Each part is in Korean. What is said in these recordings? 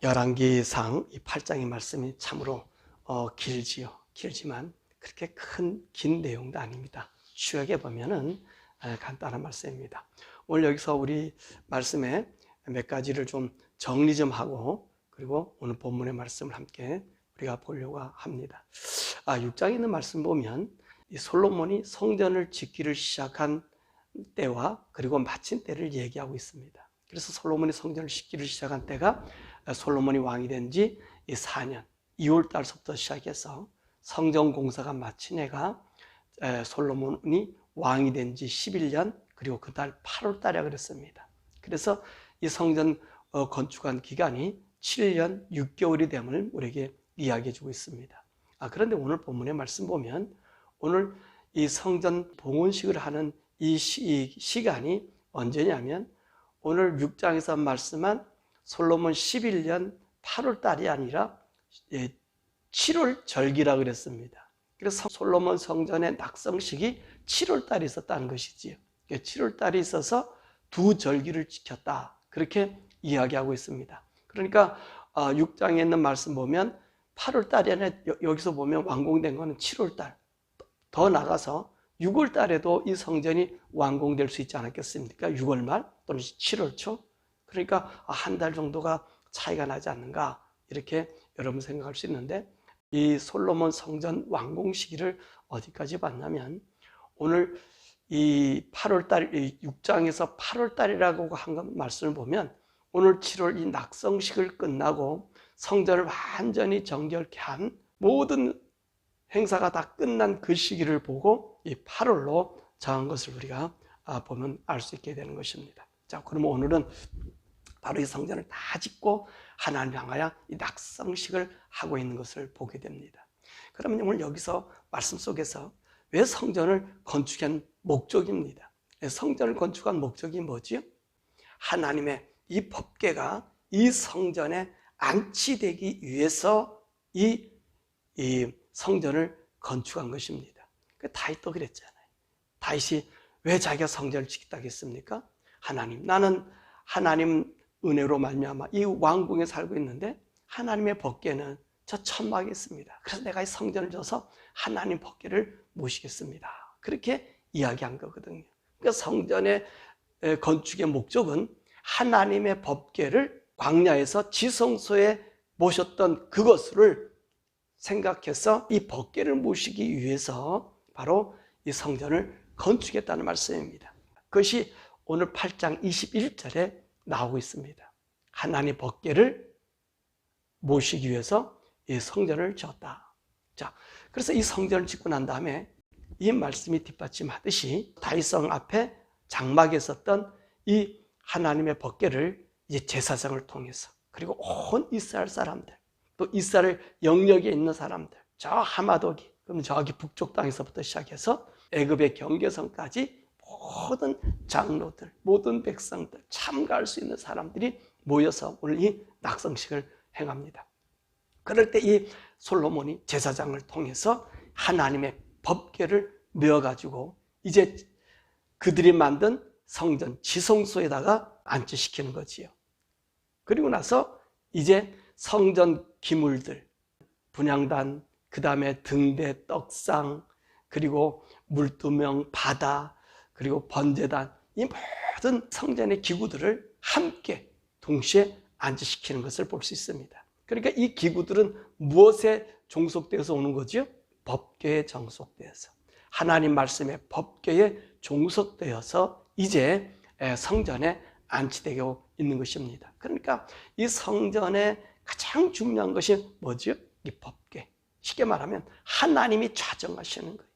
열왕기상 이 8장의 말씀이 참으로 어, 길지요. 길지만 그렇게 큰 긴 내용도 아닙니다. 추억해 보면은 에, 간단한 말씀입니다. 오늘 여기서 우리 말씀에 몇 가지를 좀 정리 좀 하고 그리고 오늘 본문의 말씀을 함께 우리가 보려고 합니다. 아, 6장에 있는 말씀 보면 이 솔로몬이 성전을 짓기를 시작한 때와 그리고 마친 때를 얘기하고 있습니다. 그래서 솔로몬이 성전을 짓기를 시작한 때가 솔로몬이 왕이 된지 4년 2월 달서부터 시작해서 성전 공사가 마친 해가 솔로몬이 왕이 된 지 11년 그리고 그달 8월 달에 그랬습니다. 그래서 이 성전 어, 건축한 기간이 7년 6개월이 됨을 우리에게 이야기해 주고 있습니다. 아, 그런데 오늘 본문의 말씀 보면 오늘 이 성전 봉헌식을 하는 이, 시, 이 시간이 언제냐면 오늘 6장에서 말씀한 솔로몬 11년 8월 달이 아니라 7월 예, 절기라 그랬습니다. 그래서 솔로몬 성전의 낙성식이 7월 달에 있었다는 것이지요. 7월 달이 있어서 두 절기를 지켰다. 그렇게 이야기하고 있습니다. 그러니까 6장에 아, 있는 말씀 보면 8월 달이 아니라 여기서 보면 완공된 거는 7월 달. 더 나가서 6월 달에도 이 성전이 완공될 수 있지 않았겠습니까? 6월 말 또는 7월 초. 그러니까 한 달 정도가 차이가 나지 않는가 이렇게 여러분 생각할 수 있는데 이 솔로몬 성전 완공 시기를 어디까지 봤냐면 오늘 이 8월 달 6장에서 8월 달이라고 한 말씀을 보면 오늘 7월 이 낙성식을 끝나고 성전을 완전히 정결케 한 모든 행사가 다 끝난 그 시기를 보고 이 8월로 정한 것을 우리가 아, 보면 알 수 있게 되는 것입니다. 자, 그러면 오늘은 바로 이 성전을 다 짓고 하나님 향하여 이 낙성식을 하고 있는 것을 보게 됩니다. 그러면 오늘 여기서 말씀 속에서 왜 성전을 건축한 목적입니다. 성전을 건축한 목적이 뭐지요? 하나님의 이 법계가 이 성전에 안치되기 위해서 이, 이 성전을 건축한 것입니다. 그 다윗도 그랬잖아요. 다윗이 왜 자기가 성전을 짓겠다고 했습니까? 하나님, 나는 하나님 은혜로 말미암아 이 왕궁에 살고 있는데 하나님의 법궤는 저 천막에 있습니다. 그래서 내가 이 성전을 져서 하나님 법궤를 모시겠습니다. 그렇게 이야기한 거거든요. 그러니까 성전의 건축의 목적은 하나님의 법궤를 광야에서 지성소에 모셨던 그것을 생각해서 이 법궤를 모시기 위해서 바로 이 성전을 건축했다는 말씀입니다. 그것이 오늘 8장 21절에 나오고 있습니다. 하나님 법궤를 모시기 위해서 이 성전을 지었다. 자, 그래서 이 성전을 짓고 난 다음에 이 말씀이 뒷받침하듯이 다윗성 앞에 장막에 있었던 이 하나님의 법궤를 이제 제사장을 통해서 그리고 온 이스라엘 사람들 또 이스라엘 영역에 있는 사람들 저 하마도기 그럼 저기 북쪽 땅에서부터 시작해서 애굽의 경계선까지 모든 장로들 모든 백성들 참가할 수 있는 사람들이 모여서 오늘 이 낙성식을 행합니다. 그럴 때 이 솔로몬이 제사장을 통해서 하나님의 법궤를 메어가지고 이제 그들이 만든 성전 지성소에다가 안치시키는 거지요. 그리고 나서 이제 성전 기물들, 분양단, 그 다음에 등대, 떡상, 그리고 물두명, 바다, 그리고 번제단, 이 모든 성전의 기구들을 함께 동시에 안치시키는 것을 볼 수 있습니다. 그러니까 이 기구들은 무엇에 종속되어서 오는 거죠? 법궤에 종속되어서. 하나님 말씀의 법궤에 종속되어서 이제 성전에 안치되고 있는 것입니다. 그러니까 이 성전의 가장 중요한 것이 뭐죠? 이 법궤. 쉽게 말하면 하나님이 좌정하시는 거예요.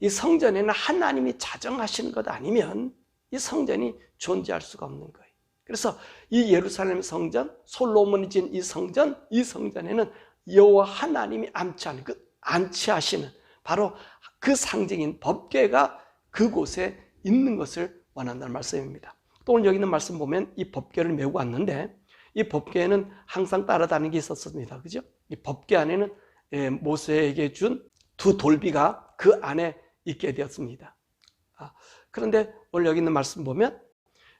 이 성전에는 하나님이 좌정하시는 것 아니면 이 성전이 존재할 수가 없는 거예요. 그래서 이 예루살렘 성전, 솔로몬이 지은 이 성전, 이 성전에는 여호와 하나님이 안치하는 그 안치하시는 바로 그 상징인 법궤가 그곳에 있는 것을 원한다는 말씀입니다. 또 오늘 여기 있는 말씀 보면 이 법궤를 메고 왔는데 이 법궤에는 항상 따라다니는 게 있었습니다. 그죠? 이 법궤 안에는 예, 모세에게 준 두 돌비가 그 안에 있게 되었습니다. 아, 그런데 오늘 여기 있는 말씀 보면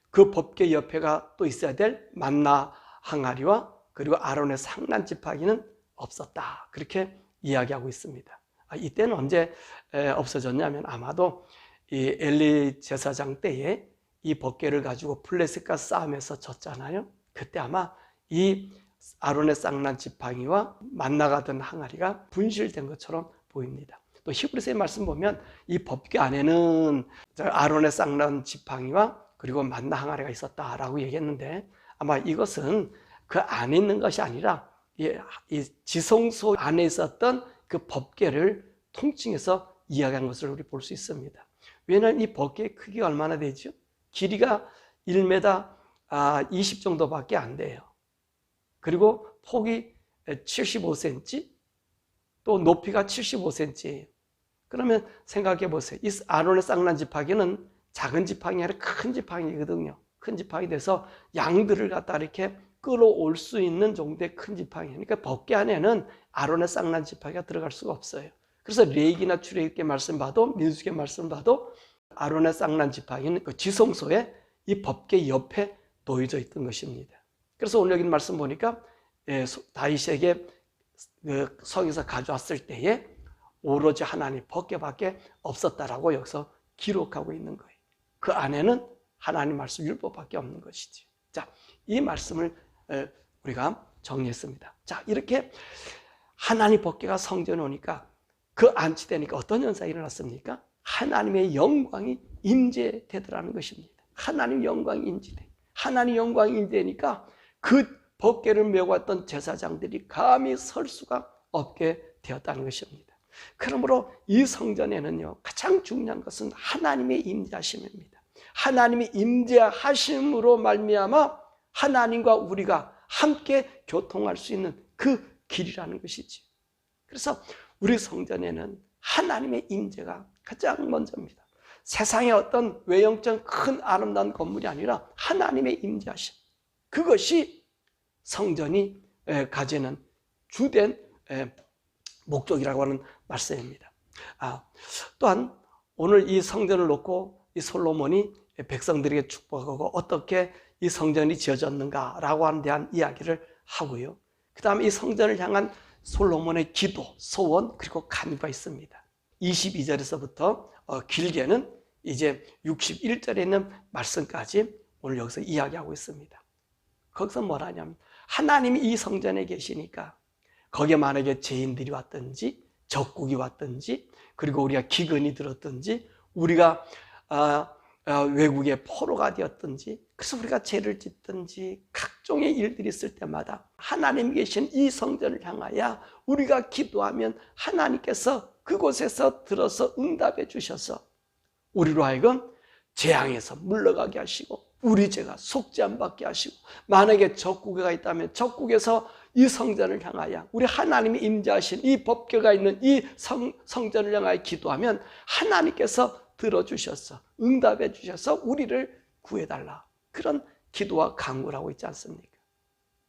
그 법궤 옆에가 또 있어야 될 만나 항아리와 그리고 아론의 상난 지팡이는 없었다. 그렇게 이야기하고 있습니다. 아, 이때는 언제 에, 없어졌냐면 아마도 이 엘리 제사장 때에 이 법궤를 가지고 블레셋과 싸움에서 졌잖아요. 그때 아마 이 아론의 쌍난 지팡이와 만나가던 항아리가 분실된 것처럼 보입니다. 또 히브리서의 말씀 보면 이 법궤 안에는 저 아론의 쌍난 지팡이와 그리고 만나 항아리가 있었다라고 얘기했는데 아마 이것은 그 안에 있는 것이 아니라 이, 이 지성소 안에 있었던 그 법궤를 통칭해서 이야기한 것을 우리 볼 수 있습니다. 왜냐하면 이 법궤의 크기가 얼마나 되죠? 길이가 1m 20 정도밖에 안 돼요. 그리고 폭이 75cm, 또 높이가 75cm예요. 그러면 생각해 보세요. 이 아론의 쌍난 지팡이는 작은 지팡이 아니라 큰 지팡이거든요. 큰 지팡이 돼서 양들을 갖다 이렇게 끌어올 수 있는 정도의 큰 지팡이. 그러니까 법계 안에는 아론의 쌍난 지팡이가 들어갈 수가 없어요. 그래서 레이기나 출애굽기 말씀 봐도 민수기 말씀 봐도 아론의 쌍난 지팡이는 그 지성소에 이 법계 옆에 놓여져 있던 것입니다. 그래서 오늘 여기 말씀 보니까 예, 다윗에게 그 성에서 가져왔을 때에 오로지 하나님 법계밖에 없었다라고 여기서 기록하고 있는 거예요. 그 안에는 하나님 말씀 율법밖에 없는 것이지. 자, 이 말씀을 우리가 정리했습니다. 자, 이렇게 하나님 법계가 성전에 오니까 그 안치되니까 어떤 현상이 일어났습니까? 하나님의 영광이 임재되더라는 것입니다. 하나님 영광이 임재돼. 하나님 영광이 임재되니까 그 법계를 메고 왔던 제사장들이 감히 설 수가 없게 되었다는 것입니다. 그러므로 이 성전에는요 가장 중요한 것은 하나님의 임재하심입니다. 하나님의 임재하심으로 말미암아 하나님과 우리가 함께 교통할 수 있는 그 길이라는 것이지. 그래서 우리 성전에는 하나님의 임재가 가장 먼저입니다. 세상의 어떤 외형적 큰 아름다운 건물이 아니라 하나님의 임재하심. 그것이 성전이 가지는 주된 목적이라고 하는 말씀입니다. 아, 또한 오늘 이 성전을 놓고 이 솔로몬이 백성들에게 축복하고 어떻게 이 성전이 지어졌는가라고 하는 대한 이야기를 하고요. 그 다음에 이 성전을 향한 솔로몬의 기도, 소원, 그리고 간구가 있습니다. 22절에서부터 어, 길게는 이제 61절에 있는 말씀까지 오늘 여기서 이야기하고 있습니다. 거기서 뭐라냐면 하나님이 이 성전에 계시니까 거기에 만약에 죄인들이 왔든지 적국이 왔든지 그리고 우리가 기근이 들었든지 우리가 어, 어, 외국의 포로가 되었든지 그래서 우리가 죄를 짓든지 각종의 일들이 있을 때마다 하나님 계신 이 성전을 향하여 우리가 기도하면 하나님께서 그곳에서 들어서 응답해 주셔서 우리로 하여금 재앙에서 물러가게 하시고 우리 죄가 속지 안 받게 하시고 만약에 적국가 있다면 적국에서 이 성전을 향하여 우리 하나님이 임재하신 이 법궤가 있는 이 성, 성전을 향하여 기도하면 하나님께서 들어주셔서 응답해 주셔서 우리를 구해달라 그런 기도와 강구를 하고 있지 않습니까?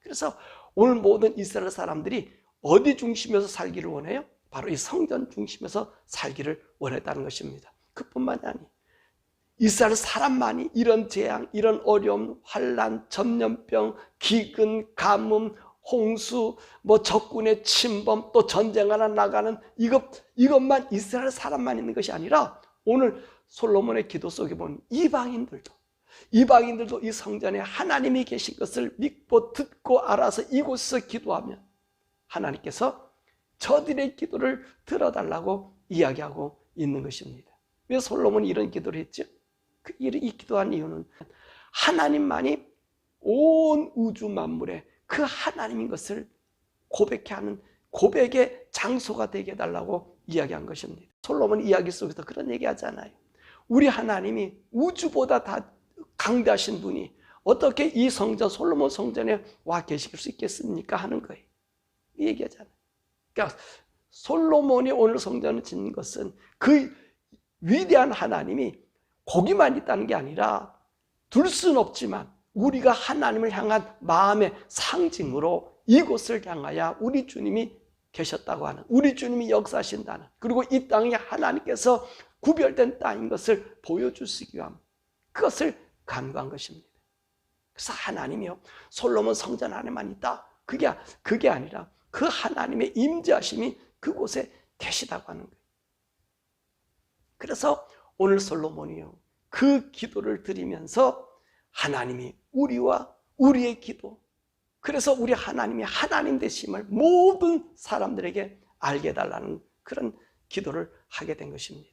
그래서 오늘 모든 이스라엘 사람들이 어디 중심에서 살기를 원해요? 바로 이 성전 중심에서 살기를 원했다는 것입니다. 그뿐만이 아니 이스라엘 사람만이 이런 재앙, 이런 어려움, 환란, 전염병, 기근, 가뭄, 홍수, 뭐 적군의 침범, 또 전쟁 하나 나가는 이것 이것만 이스라엘 사람만 있는 것이 아니라 오늘 솔로몬의 기도 속에 보면 이방인들도 이방인들도 이 성전에 하나님이 계신 것을 믿고 듣고 알아서 이곳에서 기도하면 하나님께서 저들의 기도를 들어달라고 이야기하고 있는 것입니다. 왜 솔로몬이 이런 기도를 했죠? 그 이 기도한 이유는 하나님만이 온 우주 만물에 그 하나님인 것을 고백해 하는 고백의 장소가 되게 해달라고 이야기한 것입니다. 솔로몬 이야기 속에서 그런 얘기 하잖아요. 우리 하나님이 우주보다 다 강대하신 분이 어떻게 이 성전, 솔로몬 성전에 와 계실 수 있겠습니까? 하는 거예요. 이 얘기하잖아요. 그러니까 솔로몬이 오늘 성전을 짓는 것은 그 위대한 하나님이 거기만 있다는 게 아니라 둘 수는 없지만 우리가 하나님을 향한 마음의 상징으로 이곳을 향하여 우리 주님이 계셨다고 하는 우리 주님이 역사하신다는 그리고 이 땅이 하나님께서 구별된 땅인 것을 보여주시기 위함 그것을 간구한 것입니다. 그래서 하나님이요 솔로몬 성전 안에만 있다 그게 그게 아니라 그 하나님의 임재하심이 그곳에 계시다고 하는 거예요. 그래서 오늘 솔로몬이요 그 기도를 드리면서 하나님이 우리와 우리의 기도 그래서 우리 하나님이 하나님 되심을 모든 사람들에게 알게 해달라는 그런 기도를 하게 된 것입니다.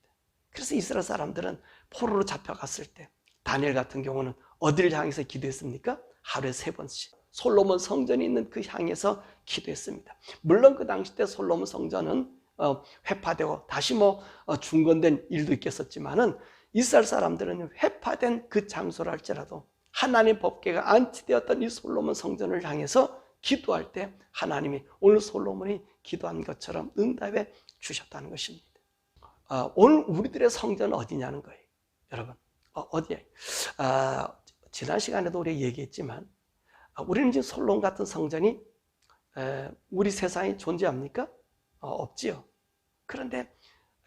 그래서 이스라엘 사람들은 포로로 잡혀갔을 때 다니엘 같은 경우는 어디를 향해서 기도했습니까? 하루에 세 번씩 솔로몬 성전이 있는 그 향해서 기도했습니다. 물론 그 당시 때 솔로몬 성전은 어, 회파되고 다시 뭐 어, 중건된 일도 있겠었지만은 이스라엘 사람들은 회파된 그 장소를 할지라도 하나님 법궤가 안치되었던 이 솔로몬 성전을 향해서 기도할 때 하나님이 오늘 솔로몬이 기도한 것처럼 응답해 주셨다는 것입니다. 어, 오늘 우리들의 성전은 어디냐는 거예요. 여러분, 어, 디에 아, 지난 시간에도 우리 얘기했지만 아, 우리는 지금 솔론 같은 성전이 에, 우리 세상에 존재합니까? 어, 없지요. 그런데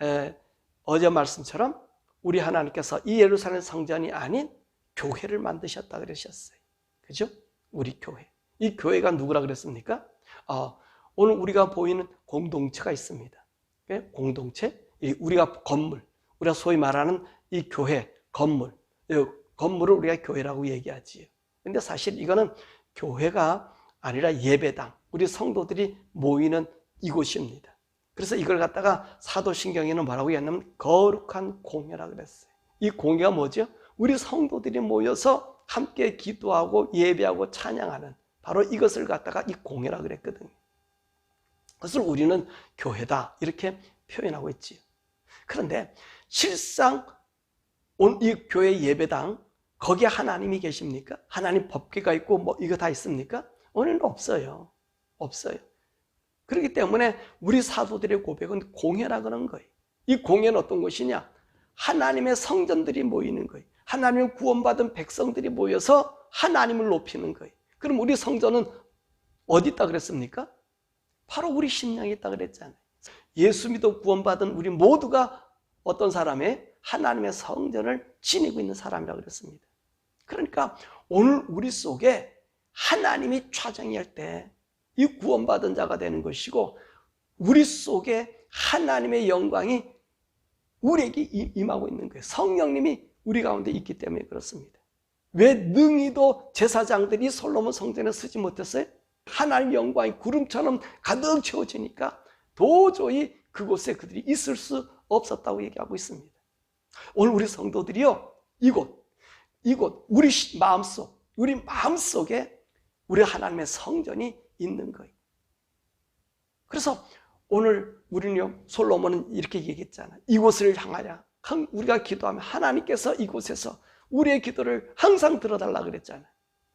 에, 어제 말씀처럼 우리 하나님께서 이 예루살렘 성전이 아닌 교회를 만드셨다 그러셨어요. 그죠? 우리 교회. 이 교회가 누구라 그랬습니까? 어, 오늘 우리가 보이는 공동체가 있습니다. 예? 공동체, 우리가 건물, 우리가 소위 말하는 이 교회, 건물, 건물을 우리가 교회라고 얘기하지요. 근데 사실 이거는 교회가 아니라 예배당, 우리 성도들이 모이는 이곳입니다. 그래서 이걸 갖다가 사도신경에는 뭐라고 했냐면 거룩한 공예라 그랬어요. 이 공예가 뭐죠? 우리 성도들이 모여서 함께 기도하고 예배하고 찬양하는 바로 이것을 갖다가 이 공예라 그랬거든요. 그것을 우리는 교회다 이렇게 표현하고 있지요. 그런데 실상 이 교회 예배당 거기에 하나님이 계십니까? 하나님 법궤가 있고 뭐 이거 다 있습니까? 오늘은 없어요. 없어요. 그렇기 때문에 우리 사도들의 고백은 공예라 그런 거예요. 이 공예는 어떤 것이냐? 하나님의 성전들이 모이는 거예요. 하나님을 구원받은 백성들이 모여서 하나님을 높이는 거예요. 그럼 우리 성전은 어디 있다 그랬습니까? 바로 우리 심령에 있다 그랬잖아요. 예수 믿어 구원받은 우리 모두가 어떤 사람의 하나님의 성전을 지니고 있는 사람이라고 그랬습니다. 그러니까 오늘 우리 속에 하나님이 좌정할 때 이 구원받은 자가 되는 것이고 우리 속에 하나님의 영광이 우리에게 임하고 있는 거예요. 성령님이 우리 가운데 있기 때문에 그렇습니다. 왜 능히도 제사장들이 솔로몬 성전에 쓰지 못했어요? 하나님 영광이 구름처럼 가득 채워지니까 도저히 그곳에 그들이 있을 수 없었다고 얘기하고 있습니다. 오늘 우리 성도들이요, 이곳, 이곳, 우리 마음속, 우리 마음속에 우리 하나님의 성전이 있는 거예요. 그래서 오늘 우리는요, 솔로몬은 이렇게 얘기했잖아요. 이곳을 향하여 우리가 기도하면 하나님께서 이곳에서 우리의 기도를 항상 들어달라 그랬잖아요.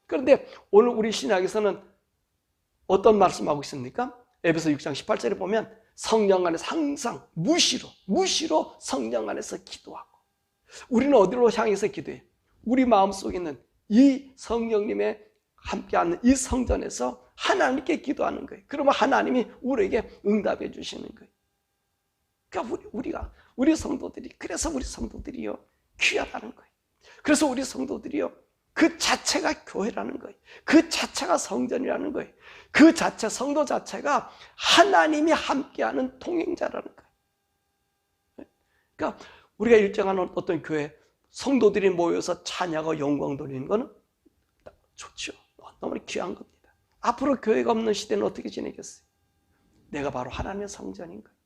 그런데 오늘 우리 신약에서는 어떤 말씀하고 있습니까? 에베소 6장 18절에 보면 성령 안에서 항상 무시로 무시로 성령 안에서 기도하고 우리는 어디로 향해서 기도해? 우리 마음속에 있는 이 성령님의 함께하는 이 성전에서 하나님께 기도하는 거예요. 그러면 하나님이 우리에게 응답해 주시는 거예요. 그러니까 우리, 우리 가 우리 성도들이 그래서 우리 성도들이요 귀하다는 거예요. 그래서 우리 성도들이요 그 자체가 교회라는 거예요. 그 자체가 성전이라는 거예요. 그 자체 성도 자체가 하나님이 함께하는 동행자라는 거예요. 그러니까 우리가 일정한 어떤 교회 성도들이 모여서 찬양하고 영광 돌리는 거는 좋죠. 너무 귀한 겁니다. 앞으로 교회가 없는 시대는 어떻게 지내겠어요? 내가 바로 하나님의 성전인 거예요.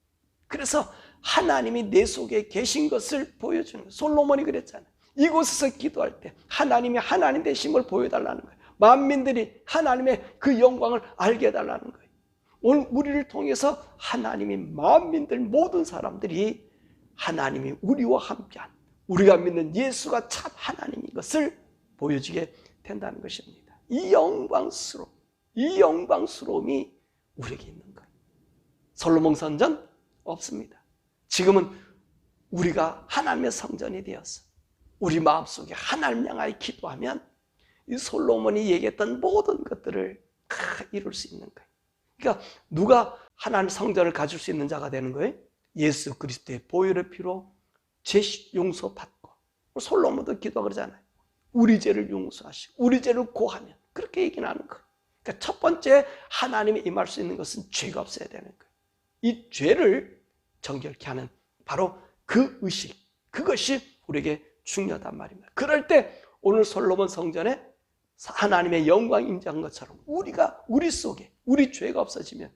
그래서 하나님이 내 속에 계신 것을 보여주는 거예요. 솔로몬이 그랬잖아요. 이곳에서 기도할 때 하나님이 하나님 되심을 보여달라는 거예요. 만민들이 하나님의 그 영광을 알게 해달라는 거예요. 오늘 우리를 통해서 하나님이 만민들 모든 사람들이 하나님이 우리와 함께한 우리가 믿는 예수가 참 하나님인 것을 보여주게 된다는 것입니다. 이 영광스러움, 이 영광스러움이 우리에게 있는 거예요. 솔로몬 선전 없습니다. 지금은 우리가 하나님의 성전이 되어서 우리 마음속에 하나님 향하여 기도하면 이 솔로몬이 얘기했던 모든 것들을 다 이룰 수 있는 거예요. 그러니까 누가 하나님 성전을 가질 수 있는 자가 되는 거예요? 예수 그리스도의 보혈의 피로 죄 용서 받고 솔로몬도 기도 그러잖아요. 우리 죄를 용서하시고 우리 죄를 고하면 그렇게 얘기는 하는 거예요. 그러니까 첫 번째 하나님이 임할 수 있는 것은 죄가 없어야 되는 거예요. 이 죄를 정결케 하는 바로 그 의식, 그것이 우리에게 중요하단 말입니다. 그럴 때 오늘 솔로몬 성전에 하나님의 영광 임재한 것처럼 우리가 우리 속에 우리 죄가 없어지면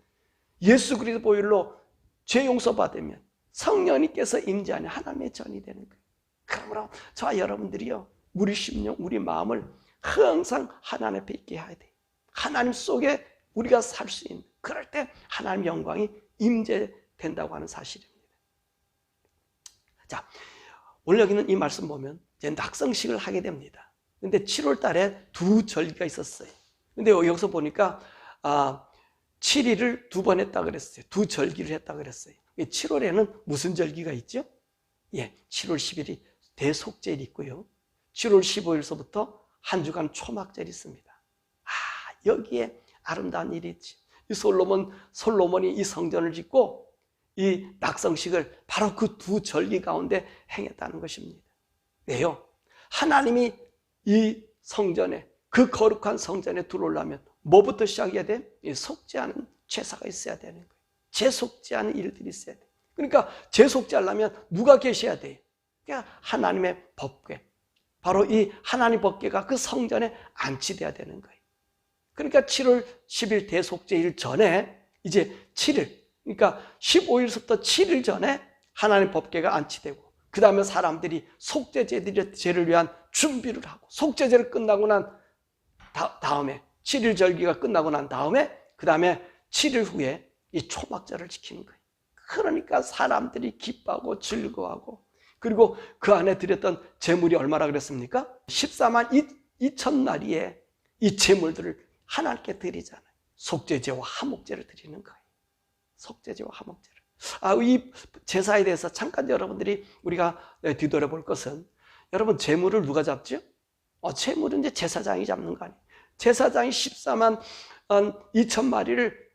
예수 그리스도 보혈로 죄 용서 받으면 성령님께서 임재하는 하나님의 전이 되는 거예요. 그러므로 저와 여러분들이요 우리 심령, 우리 마음을 항상 하나님 앞에 있게 해야 돼. 하나님 속에 우리가 살 수 있는 그럴 때 하나님 영광이 임재된다고 하는 사실입니다. 자, 오늘 여기는 이 말씀 보면 이제 낙성식을 하게 됩니다. 근데 7월 달에 두 절기가 있었어요. 근데 여기서 보니까 아, 7일을 두 번 했다 그랬어요. 두 절기를 했다 그랬어요. 7월에는 무슨 절기가 있죠? 예, 7월 10일이 대속절이 있고요. 7월 15일서부터 한 주간 초막절이 있습니다. 아, 여기에 아름다운 일이 있지. 이 솔로몬, 솔로몬이 이 성전을 짓고 이 낙성식을 바로 그 두 절기 가운데 행했다는 것입니다. 왜요? 하나님이 이 성전에, 그 거룩한 성전에 들어오려면 뭐부터 시작해야 돼? 속죄하는 제사가 있어야 되는 거예요. 재속죄하는 일들이 있어야 돼. 그러니까 재속죄하려면 누가 계셔야 돼? 그러니까 하나님의 법궤. 바로 이 하나님 법궤가 그 성전에 안치돼야 되는 거예요. 그러니까 7월 10일 대속죄일 전에 이제 7일, 그러니까 15일부터 7일 전에 하나님 법궤가 안치되고 그 다음에 사람들이 속죄제를 위한 준비를 하고 속죄제를 끝나고 난 다, 음에 7일 절기가 끝나고 난 다음에 그 다음에 7일 후에 이 초막절을 지키는 거예요. 그러니까 사람들이 기뻐하고 즐거워하고 그리고 그 안에 드렸던 재물이 얼마나 그랬습니까? 14만 2 천 나리에 이 재물들을 하나님께 드리잖아요. 속죄제와 화목제를 드리는 거예요. 속죄제와 화목제를. 아, 이 제사에 대해서 잠깐 여러분들이 우리가 뒤돌아 볼 것은 여러분 재물을 누가 잡죠? 어, 재물은 이제 제사장이 잡는 거 아니에요. 제사장이 14만 2천 마리를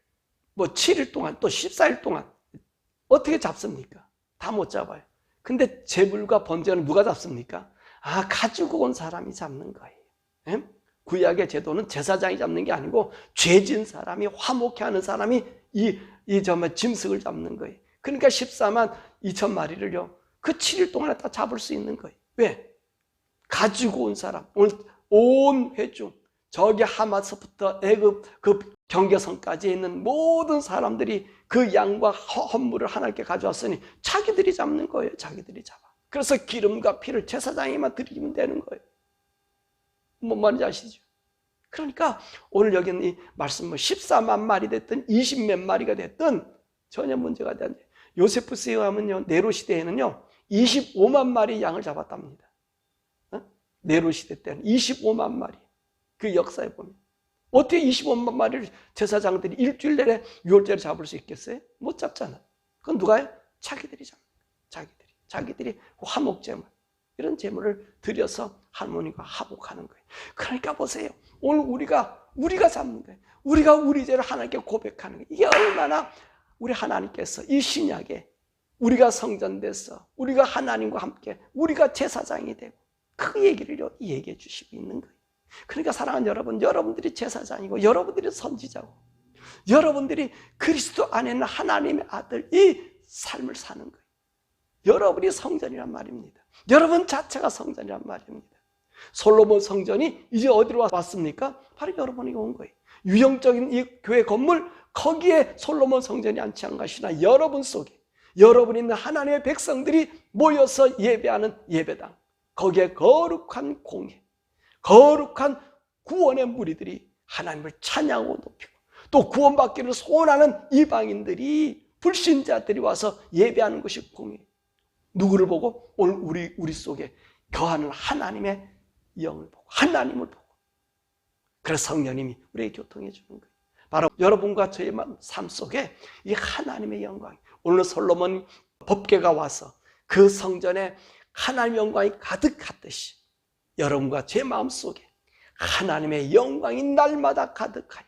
뭐 7일 동안 또 14일 동안 어떻게 잡습니까? 다 못 잡아요. 근데 재물과 번제는 누가 잡습니까? 아, 가지고 온 사람이 잡는 거예요. 예? 구약의 제도는 제사장이 잡는 게 아니고 죄진 사람이 화목해 하는 사람이 이, 이 정말 짐승을 잡는 거예요. 그러니까 14만 2천 마리를요, 그 7일 동안에 다 잡을 수 있는 거예요. 왜? 가지고 온 사람, 온 회중, 저기 하마스부터 애굽 그 경계선까지 있는 모든 사람들이 그 양과 헌물을 하나님께 가져왔으니 자기들이 잡는 거예요. 자기들이 잡아. 그래서 기름과 피를 제사장에만 드리면 되는 거예요. 뭔 말인지 아시죠? 그러니까 오늘 여기는 이 말씀은 14만 마리 됐든 20몇 마리가 됐든 전혀 문제가 되지 요세프스에 의하면요. 네로 시대에는요. 25만 마리 양을 잡았답니다. 어? 네로 시대 때는 25만 마리. 그 역사에 보면. 어떻게 25만 마리를 제사장들이 일주일 내내 유월절에 잡을 수 있겠어요? 못 잡잖아. 그건 누가요? 자기들이 거예요. 자기들이. 자기들이 그 화목제물. 이런 제물을 드려서 할머니가 화목하는 거예요. 그러니까 보세요. 오늘 우리가, 우리가 잡는 거예요. 우리가 우리 죄를 하나님께 고백하는 거예요. 이게 얼마나 우리 하나님께서 이 신약에 우리가 성전돼서 우리가 하나님과 함께 우리가 제사장이 되고 그 얘기를 얘기해 주시고 있는 거예요. 그러니까 사랑하는 여러분, 여러분들이 제사장이고 여러분들이 선지자고 여러분들이 그리스도 안에 있는 하나님의 아들 이 삶을 사는 거예요. 여러분이 성전이란 말입니다. 여러분 자체가 성전이란 말입니다. 솔로몬 성전이 이제 어디로 왔습니까? 바로 여러분이 온 거예요. 유형적인 이 교회 건물 거기에 솔로몬 성전이 안치한 것이나 여러분 속에 여러분 있는 하나님의 백성들이 모여서 예배하는 예배당 거기에 거룩한 공예 거룩한 구원의 무리들이 하나님을 찬양하고 높이고 또 구원받기를 소원하는 이방인들이 불신자들이 와서 예배하는 것이 공예 누구를 보고? 오늘 우리 우리 속에 거하는 하나님의 영을 보고 하나님을 보고. 그래서 성령님이 우리에게 교통해 주는 거예요. 바로 여러분과 저의 삶 속에 이 하나님의 영광이 오늘 솔로몬 법계가 와서 그 성전에 하나님의 영광이 가득하듯이 여러분과 제 마음 속에 하나님의 영광이 날마다 가득하여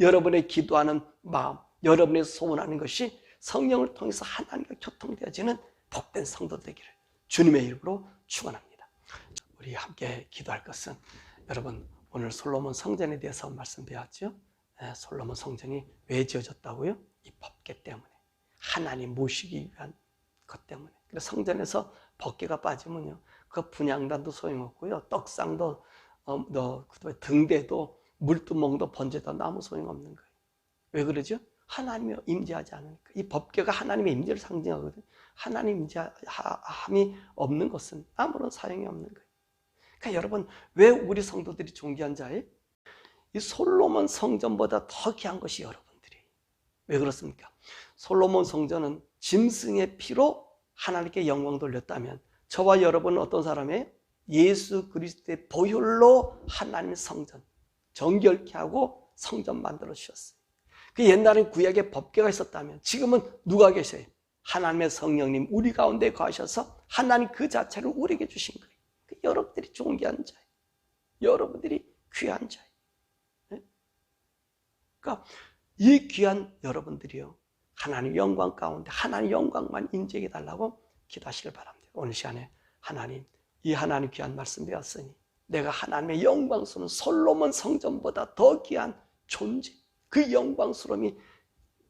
여러분의 기도하는 마음, 여러분의 소원하는 것이 성령을 통해서 하나님과 교통되어지는 복된 성도 되기를 주님의 이름으로 축원합니다. 우리 함께 기도할 것은 여러분 오늘 솔로몬 성전에 대해서 말씀 배웠죠. 에, 솔로몬 성전이 왜 지어졌다고요? 이 법계 때문에 하나님 모시기 위한 것 때문에. 성전에서 법계가 빠지면요, 그 분양단도 소용없고요, 떡상도 어, 너 그다음에 등대도 물두멍도 번제도 아무 소용없는 거예요. 왜 그러죠? 하나님이 임재하지 않으니까. 이 법계가 하나님의 임재를 상징하거든요. 하나님 임재함이 없는 것은 아무런 사용이 없는 거예요. 그러니까 여러분, 왜 우리 성도들이 존귀한 자예요? 이 솔로몬 성전보다 더 귀한 것이 여러분들이. 왜 그렇습니까? 솔로몬 성전은 짐승의 피로 하나님께 영광 돌렸다면 저와 여러분은 어떤 사람이에요? 예수 그리스도의 보혈로 하나님 성전 정결케 하고 성전 만들어 주셨어요. 그 옛날엔 구약에 법계가 있었다면 지금은 누가 계세요? 하나님의 성령님 우리 가운데 거하셔서 하나님 그 자체를 우리에게 주신 거예요. 그 여러분들이 존귀한 자예요. 여러분들이 귀한 자예요. 네? 그러니까 이 귀한 여러분들이요. 하나님 영광 가운데 하나님 영광만 인정해 달라고 기도하시길 바랍니다. 오늘 시간에 하나님 이 하나님 귀한 말씀 배웠으니 내가 하나님의 영광스러운 솔로몬 성전보다 더 귀한 존재 그 영광스러움이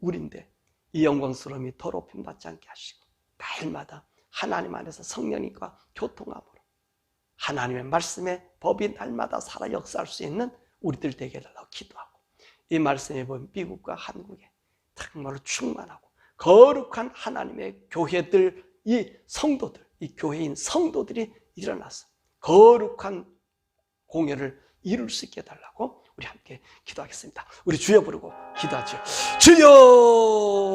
우린데 이 영광스러움이 더럽힘 받지 않게 하시고 날마다 하나님 안에서 성령님과 교통함으로 하나님의 말씀의 법이 날마다 살아 역사할 수 있는 우리들 되게 해달라고 기도하고 이 말씀에 보면 미국과 한국에 정말로 충만하고 거룩한 하나님의 교회들 이 성도들 이 교회인 성도들이 일어나서 거룩한 공예를 이룰 수 있게 해달라고 우리 함께 기도하겠습니다. 우리 주여 부르고 기도하죠. 주여!